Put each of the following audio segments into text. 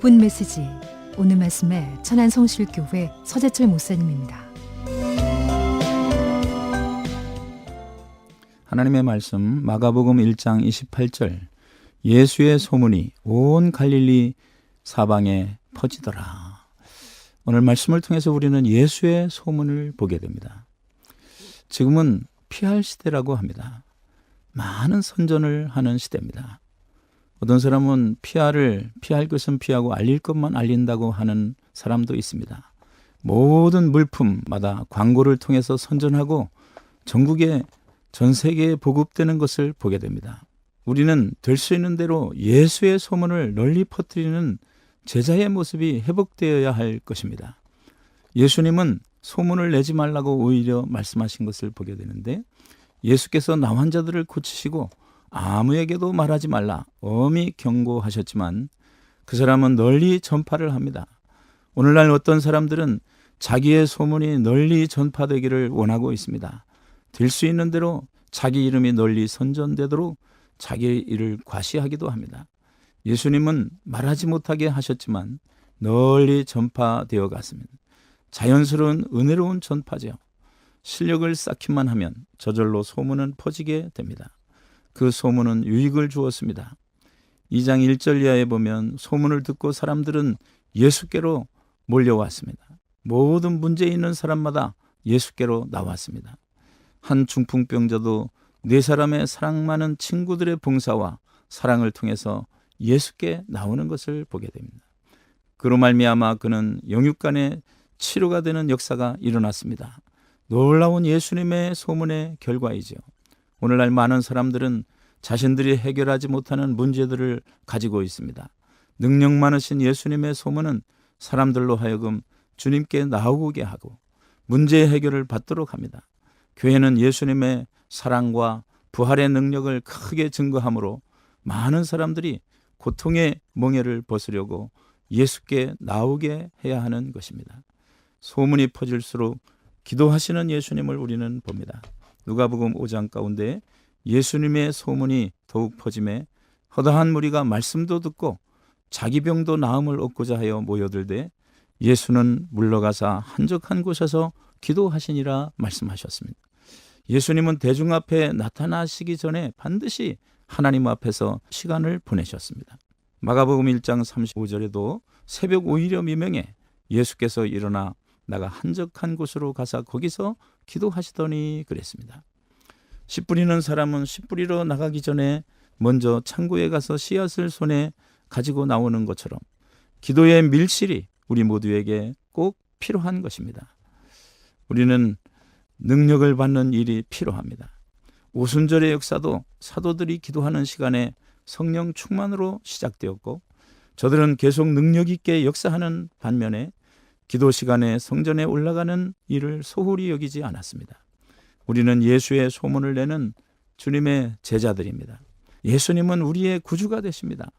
5분 메시지 오늘 말씀에 천안 성실교회 서재철 목사님입니다. 하나님의 말씀 마가복음 1장 28절 예수의 소문이 온 갈릴리 사방에 퍼지더라. 오늘 말씀을 통해서 우리는 예수의 소문을 보게 됩니다. 지금은 피할 시대라고 합니다. 많은 선전을 하는 시대입니다. 어떤 사람은 피할을 피할 것은 피하고 알릴 것만 알린다고 하는 사람도 있습니다. 모든 물품마다 광고를 통해서 선전하고 전국에 전 세계에 보급되는 것을 보게 됩니다. 우리는 될 수 있는 대로 예수의 소문을 널리 퍼뜨리는 제자의 모습이 회복되어야 할 것입니다. 예수님은 소문을 내지 말라고 오히려 말씀하신 것을 보게 되는데 예수께서 나 환자들을 고치시고 아무에게도 말하지 말라 엄히 경고하셨지만 그 사람은 널리 전파를 합니다. 오늘날 어떤 사람들은 자기의 소문이 널리 전파되기를 원하고 있습니다. 될 수 있는 대로 자기 이름이 널리 선전되도록 자기의 일을 과시하기도 합니다. 예수님은 말하지 못하게 하셨지만 널리 전파되어 갔습니다. 자연스러운 은혜로운 전파죠. 실력을 쌓기만 하면 저절로 소문은 퍼지게 됩니다. 그 소문은 유익을 주었습니다. 2장 1절 이하에 보면 소문을 듣고 사람들은 예수께로 몰려왔습니다. 모든 문제 있는 사람마다 예수께로 나왔습니다. 한 중풍병자도 네 사람의 사랑 많은 친구들의 봉사와 사랑을 통해서 예수께 나오는 것을 보게 됩니다. 그로 말미암아 그는 영육간의 치료가 되는 역사가 일어났습니다. 놀라운 예수님의 소문의 결과이죠. 오늘날 많은 사람들은 자신들이 해결하지 못하는 문제들을 가지고 있습니다. 능력 많으신 예수님의 소문은 사람들로 하여금 주님께 나오게 하고 문제 해결을 받도록 합니다. 교회는 예수님의 사랑과 부활의 능력을 크게 증거하므로 많은 사람들이 고통의 멍에를 벗으려고 예수께 나오게 해야 하는 것입니다. 소문이 퍼질수록 기도하시는 예수님을 우리는 봅니다. 누가복음 5장 가운데 예수님의 소문이 더욱 퍼짐에 허다한 무리가 말씀도 듣고 자기 병도 나음을 얻고자 하여 모여들되 예수는 물러가사 한적한 곳에서 기도하시니라 말씀하셨습니다. 예수님은 대중 앞에 나타나시기 전에 반드시 하나님 앞에서 시간을 보내셨습니다. 마가복음 1장 35절에도 새벽 오히려 미명에 예수께서 일어나 나가 한적한 곳으로 가사 거기서 기도하시더니 그랬습니다. 씨 뿌리는 사람은 씨 뿌리러 나가기 전에 먼저 창고에 가서 씨앗을 손에 가지고 나오는 것처럼 기도의 밀실이 우리 모두에게 꼭 필요한 것입니다. 우리는 능력을 받는 일이 필요합니다. 오순절의 역사도 사도들이 기도하는 시간에 성령 충만으로 시작되었고 저들은 계속 능력 있게 역사하는 반면에 기도 시간에 성전에 올라가는 일을 소홀히 여기지 않았습니다. 우리는 예수의 소문을 내는 주님의 제자들입니다. 예수님은 우리의 구주가 되십니다.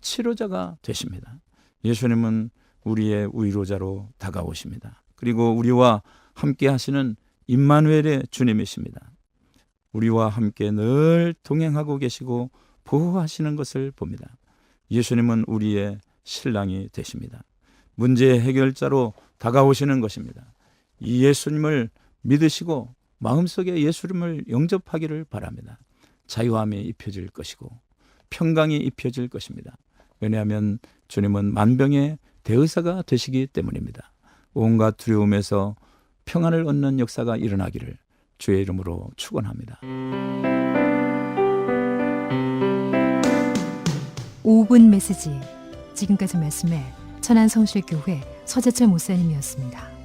치료자가 되십니다. 예수님은 우리의 위로자로 다가오십니다. 그리고 우리와 함께 하시는 임마누엘의 주님이십니다. 우리와 함께 늘 동행하고 계시고 보호하시는 것을 봅니다. 예수님은 우리의 신랑이 되십니다. 문제의 해결자로 다가오시는 것입니다. 이 예수님을 믿으시고 마음속에 예수님을 영접하기를 바랍니다. 자유함이 입혀질 것이고 평강이 입혀질 것입니다. 왜냐하면 주님은 만병의 대의사가 되시기 때문입니다. 온갖 두려움에서 평안을 얻는 역사가 일어나기를 주의 이름으로 축원합니다. 5분 메시지 지금까지 말씀에 천안 성실교회 서재철 목사님이었습니다.